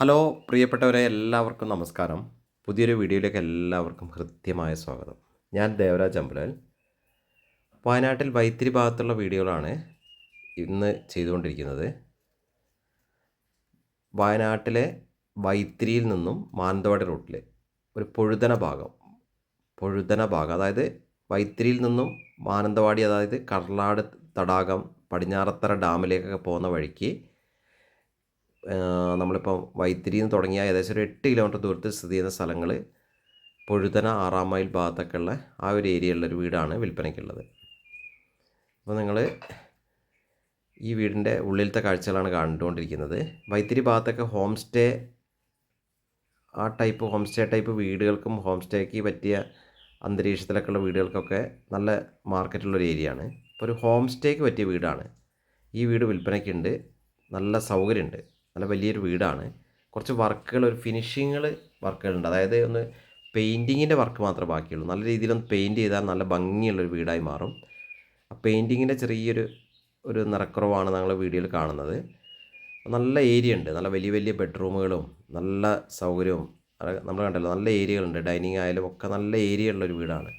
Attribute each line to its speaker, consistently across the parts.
Speaker 1: Hello പ്രിയപ്പെട്ടവരെ എല്ലാവർക്കും നമസ്കാരം. പുതിയൊരു വീഡിയോയിലേക്ക് എല്ലാവർക്കും ഹൃദ്യമായ സ്വാഗതം. ഞാൻ ദേവരാജ് അമ്പലൽ വയനാട്ടിൽ വൈത്തിരി ഭാഗത്തുള്ള വീഡിയോകളാണ് ഇന്ന് ചെയ്തുകൊണ്ടിരിക്കുന്നത്. വയനാട്ടിലെ വൈത്തിരിയിൽ നിന്നും മാനന്തവാടി റൂട്ടിൽ ഒരു പൊഴുതന ഭാഗം പൊഴുതന ഭാഗം അതായത് വൈത്തിരിയിൽ നിന്നും മാനന്തവാടി അതായത് കർലാട് തടാകം പടിഞ്ഞാറത്തറ ഡാമിലേക്കൊക്കെ പോകുന്ന വഴിക്ക് നമ്മളിപ്പോൾ വൈത്തിരിയിൽ നിന്ന് തുടങ്ങിയ ഏകദേശം ഒരു എട്ട് കിലോമീറ്റർ ദൂരത്തിൽ സ്ഥിതി ചെയ്യുന്ന സ്ഥലങ്ങൾ പൊഴുതന ആറാം മൈൽ ഭാഗത്തൊക്കെ ഉള്ള ആ ഒരു ഏരിയയിലുള്ളൊരു വീടാണ് വിൽപ്പനയ്ക്കുള്ളത്. അപ്പോൾ നിങ്ങൾ ഈ വീടിന്റെ ഉള്ളിലത്തെ കാഴ്ചകളാണ് കണ്ടുകൊണ്ടിരിക്കുന്നത്. വൈത്തിരി ഭാഗത്തൊക്കെ ഹോം സ്റ്റേ ആ ടൈപ്പ് ഹോം സ്റ്റേ ടൈപ്പ് വീടുകൾക്കും ഹോം സ്റ്റേക്ക് പറ്റിയ അന്തരീക്ഷത്തിലൊക്കെ ഉള്ള വീടുകൾക്കൊക്കെ നല്ല മാർക്കറ്റുള്ളൊരു ഏരിയ ആണ് ഇപ്പോൾ ഒരു ഹോം സ്റ്റേക്ക് പറ്റിയ വീടാണ്. ഈ വീട് വിൽപ്പനയ്ക്കുണ്ട്. നല്ല സൗകര്യമുണ്ട്. നല്ല വലിയൊരു വീടാണ്. കുറച്ച് വർക്കുകൾ ഒരു ഫിനിഷിങ്ങൾ വർക്കുകളുണ്ട്. അതായത് ഒന്ന് പെയിന്റിങ്ങിന്റെ വർക്ക് മാത്രമേ ബാക്കിയുള്ളൂ. നല്ല രീതിയിലൊന്ന് പെയിന്റ് ചെയ്താൽ നല്ല ഭംഗിയുള്ളൊരു വീടായി മാറും. ആ പെയിന്റിങ്ങിന്റെ ചെറിയൊരു ഒരു നിറക്കുറവാണ് ഞങ്ങൾ വീഡിയോയിൽ കാണുന്നത്. നല്ല ഏരിയ ഉണ്ട്. നല്ല വലിയ വലിയ ബെഡ്റൂമുകളും നല്ല സൗകര്യവും നമ്മൾ കണ്ടല്ലോ നല്ല ഏരിയകളുണ്ട് ഡൈനിങ് ആയാലും ഒക്കെ നല്ല ഏരിയ ഉള്ളൊരു വീടാണ്.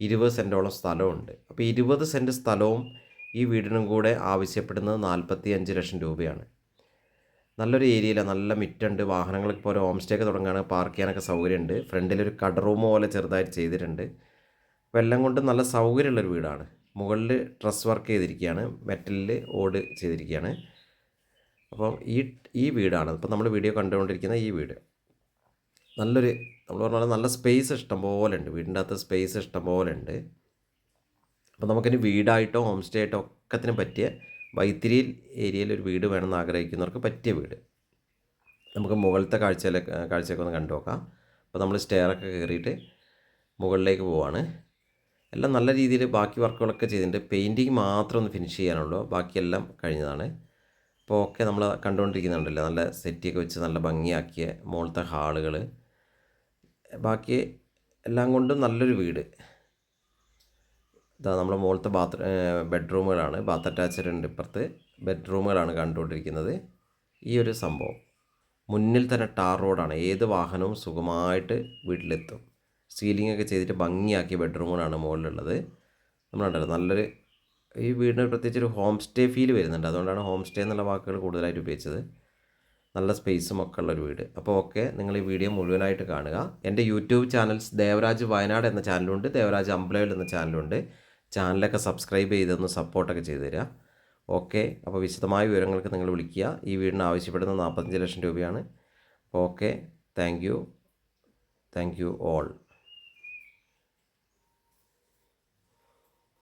Speaker 1: ഇരുപത് സെന്റോളം സ്ഥലമുണ്ട് അപ്പോൾ ഇരുപത് സെന്റ് സ്ഥലവും ഈ വീടിനും കൂടെ ആവശ്യപ്പെടുന്നത് നാൽപ്പത്തി അഞ്ച് ലക്ഷം രൂപയാണ്. നല്ലൊരു ഏരിയയിലാണ് നല്ല മിറ്റുണ്ട്. വാഹനങ്ങൾക്ക് ഇപ്പോൾ ഒരു ഹോം സ്റ്റേ ഒക്കെ തുടങ്ങുകയാണ് പാർക്ക് ചെയ്യാനൊക്കെ സൗകര്യമുണ്ട് ഫ്രണ്ടിൽ ഒരു കട റൂം പോലെ ചെറുതായിട്ട് ചെയ്തിട്ടുണ്ട്. അപ്പോൾ എല്ലാം കൊണ്ടും നല്ല സൗകര്യമുള്ളൊരു വീടാണ്. മുകളിൽ ഡ്രസ് വർക്ക് ചെയ്തിരിക്കുകയാണ് മെറ്റലിൽ ഓട് ചെയ്തിരിക്കുകയാണ് അപ്പോൾ ഈ ഈ വീടാണ്. ഇപ്പോൾ നമ്മൾ വീഡിയോ കണ്ടുകൊണ്ടിരിക്കുന്ന ഈ വീട്. നല്ലൊരു നമ്മൾ പറഞ്ഞാൽ നല്ല സ്പേസ് ഇഷ്ടം പോലെ ഉണ്ട്. വീടിന്റെ അകത്ത് സ്പേസ് ഇഷ്ടം പോലെ ഉണ്ട്. അപ്പോൾ നമുക്കിനി വീടായിട്ടോ ഹോം സ്റ്റേ ആയിട്ടോ ഒക്കത്തിനും പറ്റിയ വൈത്തിരിയിൽ ഏരിയയിൽ ഒരു വീട് വേണമെന്ന് ആഗ്രഹിക്കുന്നവർക്ക് പറ്റിയ വീട്. നമുക്ക് മുകളിലത്തെ കാഴ്ചയിലെ കാഴ്ചയൊക്കെ ഒന്ന് കണ്ടു നോക്കാം. അപ്പോൾ നമ്മൾ സ്റ്റെയറൊക്കെ കയറിയിട്ട് മുകളിലേക്ക് പോവാണ്. എല്ലാം നല്ല രീതിയിൽ ബാക്കി വർക്കുകളൊക്കെ ചെയ്തിട്ടുണ്ട്. പെയിന്റിങ് മാത്രം ഒന്ന് ഫിനിഷ് ചെയ്യാനുള്ളൂ. ബാക്കിയെല്ലാം കഴിഞ്ഞതാണ്. അപ്പോൾ ഒക്കെ നമ്മൾ കണ്ടുകൊണ്ടിരിക്കുന്നുണ്ടല്ലോ. നല്ല സെറ്റിയൊക്കെ വെച്ച് നല്ല ഭംഗിയാക്കിയ മുകളിലത്തെ ഹാളുകൾ. ബാക്കി എല്ലാം കൊണ്ടും നല്ലൊരു വീട്. ഇതാ നമ്മുടെ മുകളിലത്തെ ബാത്ത് ബെഡ്റൂമുകളാണ്. ബാത്ത് അറ്റാച്ച്ഡ് ഉണ്ട് ഇപ്പുറത്ത്. ബെഡ്റൂമുകളാണ് കണ്ടുകൊണ്ടിരിക്കുന്നത്. ഈ ഒരു സംഭവം. മുന്നിൽ തന്നെ ടാർ റോഡാണ്. ഏത് വാഹനവും സുഖമായിട്ട് വീട്ടിലെത്തും. സീലിംഗ് ഒക്കെ ചെയ്തിട്ട് ഭംഗിയാക്കിയ ബെഡ്റൂമുകളാണ് മുകളിലുള്ളത്. നമ്മളുണ്ടല്ലോ നല്ലൊരു ഈ വീടിന് പ്രത്യേകിച്ച് ഒരു ഹോം സ്റ്റേ ഫീൽ വരുന്നുണ്ട്. അതുകൊണ്ടാണ് ഹോം സ്റ്റേ എന്നുള്ള വാക്കുകൾ കൂടുതലായിട്ട് ഉപയോഗിച്ചത്. നല്ല സ്പേസും ഒക്കെ ഉള്ളൊരു വീട്. അപ്പോൾ ഓക്കെ നിങ്ങൾ ഈ വീഡിയോ മുഴുവനായിട്ട് കാണുക. എന്റെ യൂട്യൂബ് ചാനൽസ് ദേവരാജ് വയനാട് എന്ന ചാനലുണ്ട്. ദേവരാജ് അമ്പലവിൽ എന്ന ചാനലുണ്ട്. ചാനലൊക്കെ സബ്സ്ക്രൈബ് ചെയ്തൊന്ന് സപ്പോർട്ടൊക്കെ ചെയ്തു തരിക ഓക്കെ അപ്പോൾ വിശദമായ വിവരങ്ങൾക്ക് നിങ്ങൾ വിളിക്കുക. ഈ വീടിന് ആവശ്യപ്പെടുന്ന നാൽപ്പത്തഞ്ച് ലക്ഷം രൂപയാണ്. Okay thank you. Thank you all.